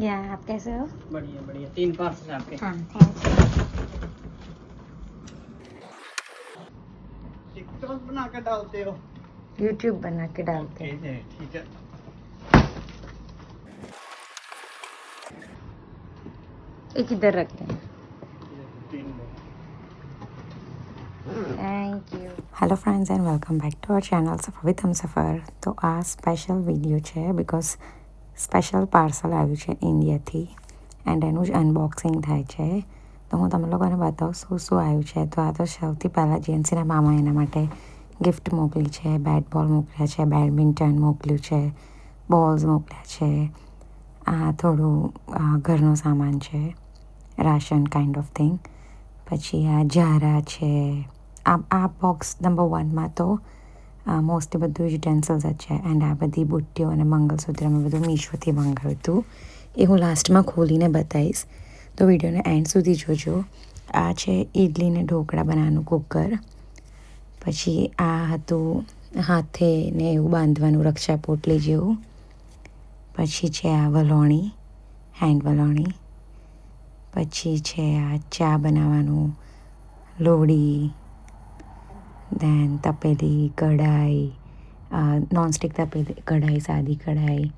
या आप कैसे हो बढ़िया बढ़िया तीन पार्सल आपके हाँ थैंक टिकटॉक बना कर डालते हो यू यूट्यूब बना के डालते हैं ठीक है ठीक है एक इधर रखते हैं तीन दो thank you hello friends and welcome back to our channel સફર વિથ હમસફર તો આ સ્પેશિયલ વિડીયો છે બિકોઝ સ્પેશિયલ પાર્સલ આવ્યું છે ઇન્ડિયાથી એન્ડ એનું જ અનબોક્સિંગ થાય છે. તો હું તમે લોકોને બતાવું શું શું આવ્યું છે. તો આ તો સૌથી પહેલાં જેન્સીના મામા એના માટે ગિફ્ટ મોકલી છે. બેટ બોલ મોકલ્યા છે બેડમિન્ટન મોકલ્યું છે બોલ્સ મોકલ્યા છે. આ થોડું ઘરનો સામાન છે. રાશન કાઇન્ડ ઓફ થિંગ પછી આ જારા છે. આ આ બોક્સ નંબર વનમાં તો મોસ્ટલી બધું યુટેન્સિલ્સ જ છે એન્ડ આ બધી બુટ્ટીઓ અને મંગલસૂત્ર મેં બધું મીશોથી મંગાવ્યું હતું એ હું લાસ્ટમાં ખોલીને બતાવીશ તો વિડીયોને એન્ડ સુધી જોજો આ છે ઈડલીને ઢોકળા બનાવવાનું કુકર પછી આ હતું હાથે ને એવું બાંધવાનું રક્ષા પોટલી જેવું પછી છે આ વલોણી હેન્ડ વલોણી. પછી છે આ ચા બનાવવાનું લોડી દેન તપેલી કઢાઈ નોનસ્ટિક તપેલી કઢાઈ સાદી કઢાઈ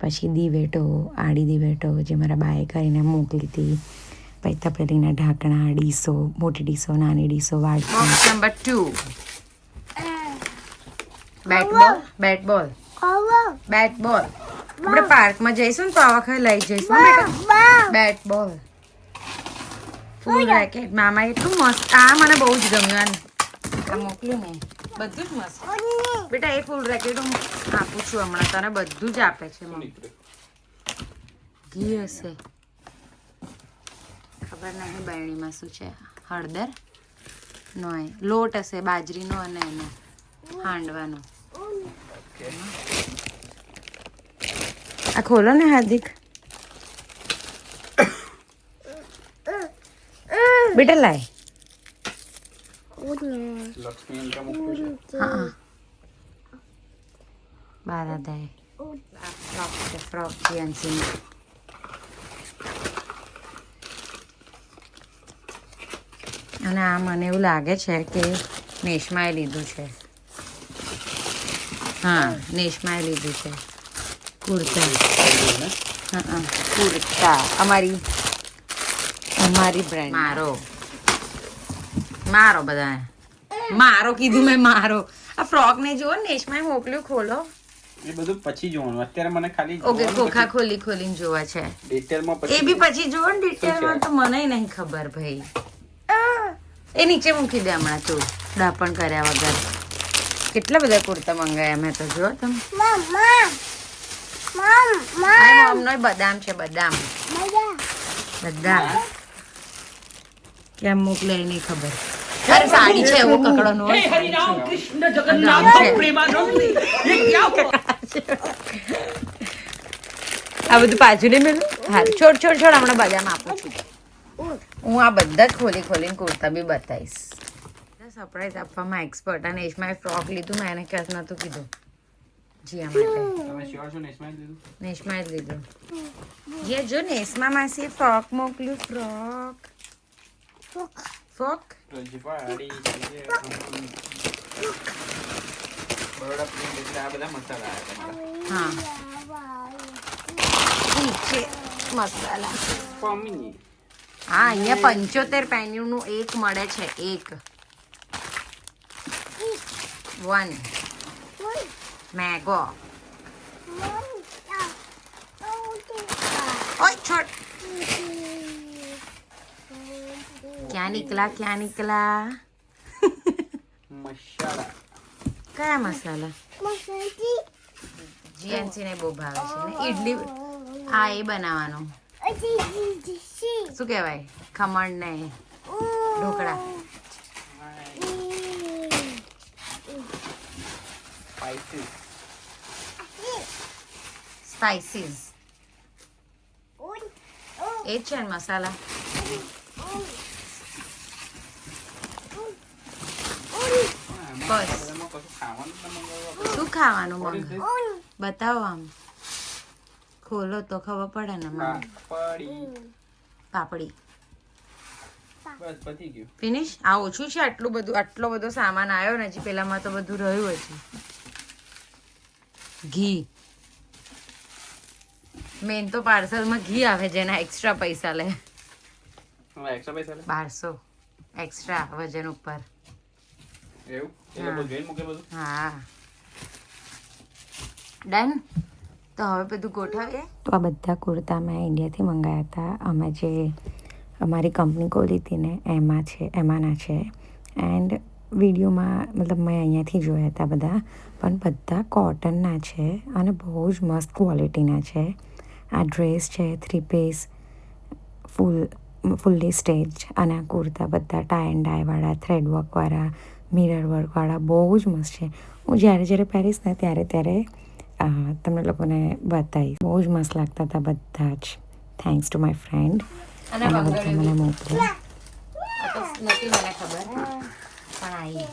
પછી દિવેટો આડી દિવેટો જે મારા બાએ કરીને મોકલી હતી પછી તપેલીના ઢાંકણા ડીસો મોટી ડીસો નાની ડીસો વાડકી number two bat ball bat ball bat ball આપણે પાર્કમાં જઈશું ને તો આ વખતે લઈ જઈશું બેટ બોલ ફૂલ રેકેટ મામા એટલું મસ્ત આ મને બહુ જ ગમ્યું આ મોકલ્યું ને બધું જ મસ્ત. બેટા એ ફૂલ રેકેટ હું આપું છું હમણાં. તને બધું જ આપે છે મમ્મી. ઘી હશે. ખબર નહીં બરણીમાં શું છે. હળદર નો એ. લોટ હશે બાજરીનો અને એનો. હાંડવાનો. આ ખોલો ને હાર્દિક. બેટા લાય. Baradei. Frogje, frogje en zien. અને આ મને એવું લાગે છે કે નેશમાએ લીધું છે. હા નેશમાએ લીધું છે. કુર્તા. હા કુર્તા. અમારી અમારી બ્રાન્ડ મારો. મારો બધા મારો કીધું મેં મારો. આ ફ્રોક ને જુઓ ને મોકલ્યું ખોલો. એ બધું પછી જોવાનું. અત્યારે મને ખાલી ઓકે ખોખા ખોલી ખોલીને જોવા છે. ડિટેલમાં એ પછી બી પછી જોવો ને ડિટેલમાં તો મને નહીં ખબર ભાઈ. એ નીચે મૂકી દે હમણાં તું. દાપણ કર્યા વગર. કેટલા બધા કુર્તા મંગાયા મેં તો જો તમે. મમનો બદામ છે બદામ. બદામ. કેમ મોકલે નહીં ખબર. અરે સાડી છે એવો કકડો નો આ બધું પાછું નહીં મેલું? હા છોડ છોડ છોડ હમણાં બદામ આપું છું. હું આ બધા જ ખોલી ખોલીને કુર્તા બી બતાવીશ. સરપ્રાઈઝ આપવામાં એક્સપર્ટ અને એશમાએ ફ્રોક લીધું મેં એને ક્યાં નહોતું કીધું. જીયા માટે. નેશમાએ જ લીધું? જે જો નેશમા માસી ફ્રોક મોકલ્યું ફ્રોક ફ્રોક રજવાડી છે બરોડા પ્રિન્ટ એટલે આ બધા મસાલા આવ્યા તમારા હા નીચે મસાલા પમી હા અહીંયા પંચોતેર પેન્યુનું એક મળે છે એક. વન મેગો ઓય છોડ. ક્યાં નીકળા ક્યાં નીકળા મસાલા. કયા મસાલા? જીએનસી ને બહુ ભાવે છે ને? ઈડલી હા એ બનાવવાનું. શું કહેવાય? ખમણ ને ઢોકળા. સ્પાઈસીસ સ્પાઇસીસ એ જ છે ને મસાલા? બસ. શું ખાવાનું મંગ બતાવો આમ. ખોલો તો ખબર પડે ને મને પાપડી. ફિનિશ? આ ઓછું છે આટલું બધું? આટલો બધો સામાન આવ્યો ને હજી પેલામાં તો બધું રહ્યું હજી. ઘી. મેન તો પાર્સલમાં ઘી આવે જેના એક્સ્ટ્રા પૈસા લે. બારસો. એક્સ્ટ્રા વજન ઉપર. એવું? હા. ડન તો હવે બધું ગોઠવીએ. તો આ બધા કુર્તા મેં ઇન્ડિયાથી મંગાવ્યા હતા. અમે જે અમારી કંપની ખોલી હતી ને એમાં છે એમાંના છે. એન્ડ વિડીયોમાં મતલબ મેં અહીંયાથી જોયા હતા બધા. પણ બધા કોટનના છે અને બહુ જ મસ્ત ક્વોલિટીના છે. આ ડ્રેસ છે three piece full fully stitched અને આ કુર્તા બધા ટાઈ એન્ડ ડાયવાળા થ્રેડ વર્કવાળા મિરર વર્કવાળા બહુ જ મસ્ત છે. હું જ્યારે જ્યારે પહેરીશ ને ત્યારે ત્યારે તમને લોકોને બતાવીશ. બહુ જ મસ્ત લાગતા હતા બધા જ. થેન્ક્સ ટુ માય ફ્રેન્ડ અને બધા મને મોકલ્યા. નથી મને ખબર. પણ આવી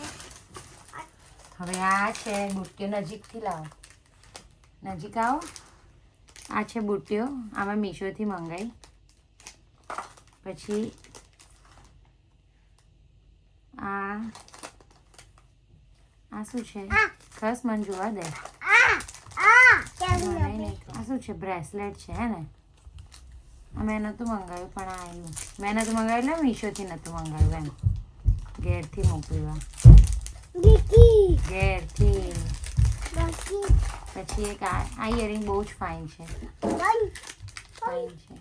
હવે આ છે બુટ્ટીઓ નજીકથી લાવો. નજીક આવો. આ છે બુટ્ટીઓ. આમાં મીશોથી મંગાવી પછી આ આ શું છે? ખસ મને જોવા દે. આ. શું છે? બ્રેસલેટ છે હે ને? મેં નહોતું મંગાવ્યું પણ આ આવ્યું મેં નહોતું મંગાવ્યું એટલે મીશોથી નહોતું મંગાવ્યું એમ. ઘેરથી મોકલ્યું. ઘેરથી. પછી એક આ ઇયરિંગ બહુ જ ફાઇન છે. ફાઇન છે.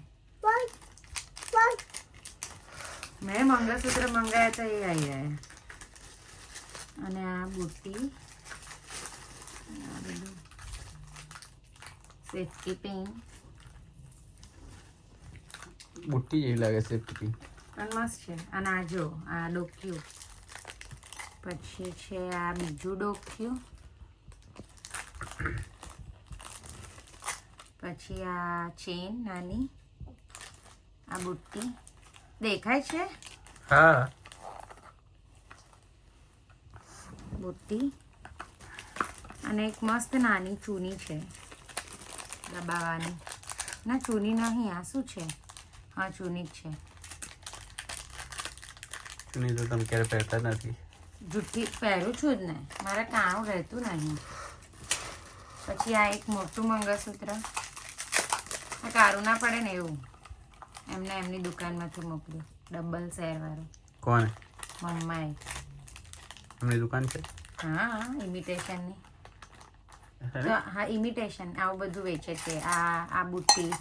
મેં મંગળસૂત્ર મંગાવ્યા તો એ આવી ગયા અને આ બુટ્ટી આ બધું સેફટી પિન બુટ્ટી જેવી લાગે છે પિન પણ મસ્ત છે. અને આ જો આ ડોક્યું. પછી છે આ બીજું ડોક્યું. પછી આ ચેન નાની. આ બુટ્ટી. દેખાય છે? હા. બુટ્ટી અને એક મસ્ત નાની ચૂની છે દબાવવાની. ના ચૂની નહીં આ શું છે. હા ચૂની જ છે. ચૂની તો તમે ક્યારે પહેરતા નથી. જુઠ્ઠી પહેરું છું જ ને. મારે કાણું રહેતું નહીં. પછી આ એક મોટું મંગળસૂત્ર. આ કારું ના પડે ને એવું. એમને એમની દુકાનમાંથી મોકલ્યું. ડબલ શેરવાળું. કોણ? મમ્માએ. એમની દુકાન છે? હા ઇમિટેશનની હા? ઇમિટેશન આવું બધું વેચે છે આ આ બુટ્ટી.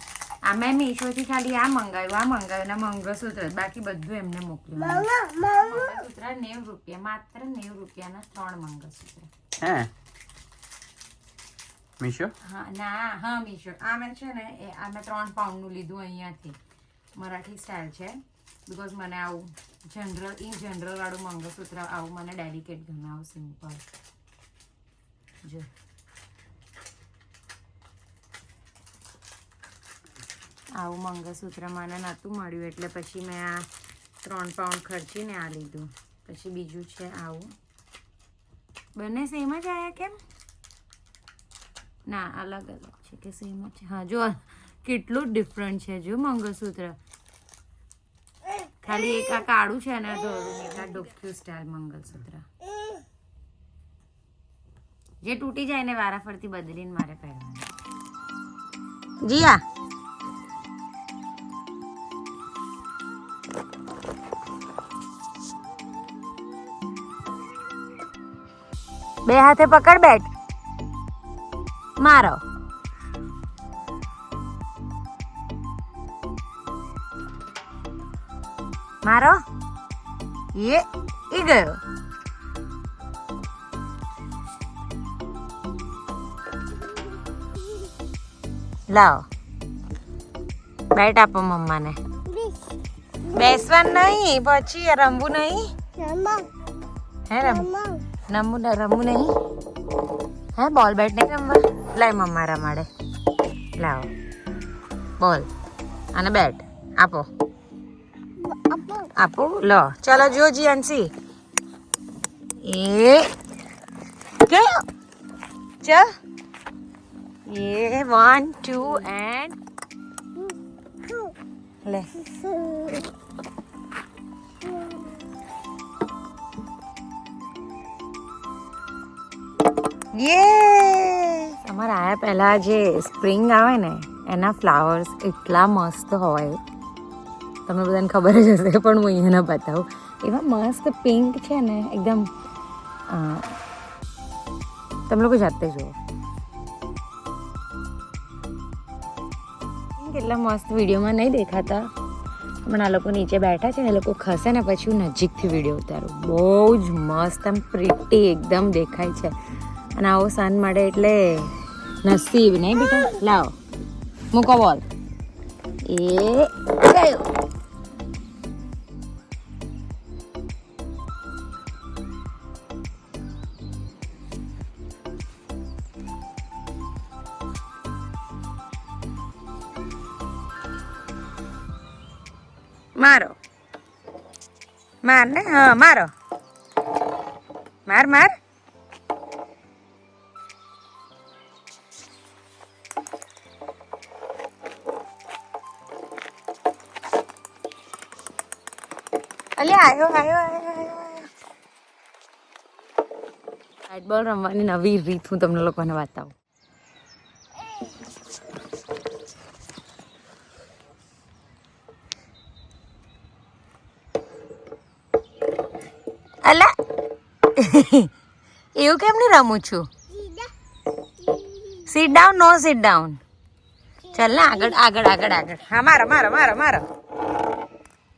આ મેં મીશોથી ખાલી આ મંગાવ્યું આ મંગાવ્યું ને મંગળસૂત્ર બાકી બધું એમને મોકલ્યું. મંગળસૂત્ર નેવું રૂપિયા માત્ર નેવું રૂપિયાના ત્રણ મંગળસૂત્ર. હે? મીશો? હા ના હા મીશો. આ મેં છે ને આ મેં ત્રણ પાઉન્ડનું લીધું અહીંયાથી. મરાઠી સ્ટાઇલ છે. બિકોઝ મને આવું જનરલ ઇન જનરલ વાળું મંગળસૂત્ર આવું મને ડેલિકેટ ગમે, આવું સિમ્પલ જો. આવું મંગળસૂત્ર મને નહોતું મળ્યું, એટલે પછી મેં આ ત્રણ પાઉન્ડ ખર્ચીને આ લીધું. પછી બીજું છે આવું. બંને સેમ જ આવ્યા કેમ? ના, અલગ અલગ છે કે સેમ જ હા, જો કેટલું ડિફરન્ટ છે જો મંગળસૂત્ર. ખાલી એક આ કાળું છે ને આ ડોક્યુ સ્ટાઇલ મંગલસૂત્ર. જે તૂટી જાય ને વારાફરતી બદલીને મારે પહેરવાનું. જીયા. બે હાથે પકડ બેટ. મારો. મારો? એ ઈ ગયો. લાવો. બેટ આપો મમ્માને. બેસવાનું નહીં, પછી રમવું નહીં. હે રમ, રમવું રમવું નહીં. હે, બોલ બેટ નહીં રમવા? લાય મમ્મા રમાડે. લાવો. બોલ. અને બેટ, આપો. આપો લો ચલો જો જીયાનસી એ ગયો ચ એ વન ટુ એન્ડ લે યે અમારે આયા પહેલા જે સ્પ્રિંગ આવે ને એના ફ્લાવર્સ એટલા મસ્ત હોય તમને બધાને ખબર જ હશે પણ હું અહીંયા બતાવું. એવા મસ્ત પિંક છે ને, એકદમ તમે લોકો જાતે જુઓ. કેટલા મસ્ત વિડીયોમાં નહીં દેખાતા. પણ આ લોકો નીચે બેઠા છે ને, એ લોકો ખસે ને, પછી હું નજીકથી વીડિયો ઉતારું. બહુ જ મસ્ત આમ પ્રિટી એકદમ દેખાય છે. અને આવો સન મળે એટલે નસીબ નહીં બેટા. લાવો. મૂકો બોલ એ, ગયો. મારો. માર ને હા, મારો. માર માર. અલ્યા આવ્યો આવ્યો આવ્યો રમવાની નવી રીત હું તમને લોકોને બતાવું. એવું કેમ નહીં રમું છું? Sit down no sit down ચાલ ને આગળ આગળ આગળ આગળ. હા, મારો મારો મારો મારો.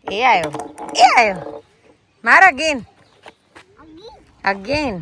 એ આવ્યો એ આવ્યો મારો અગેન અગેન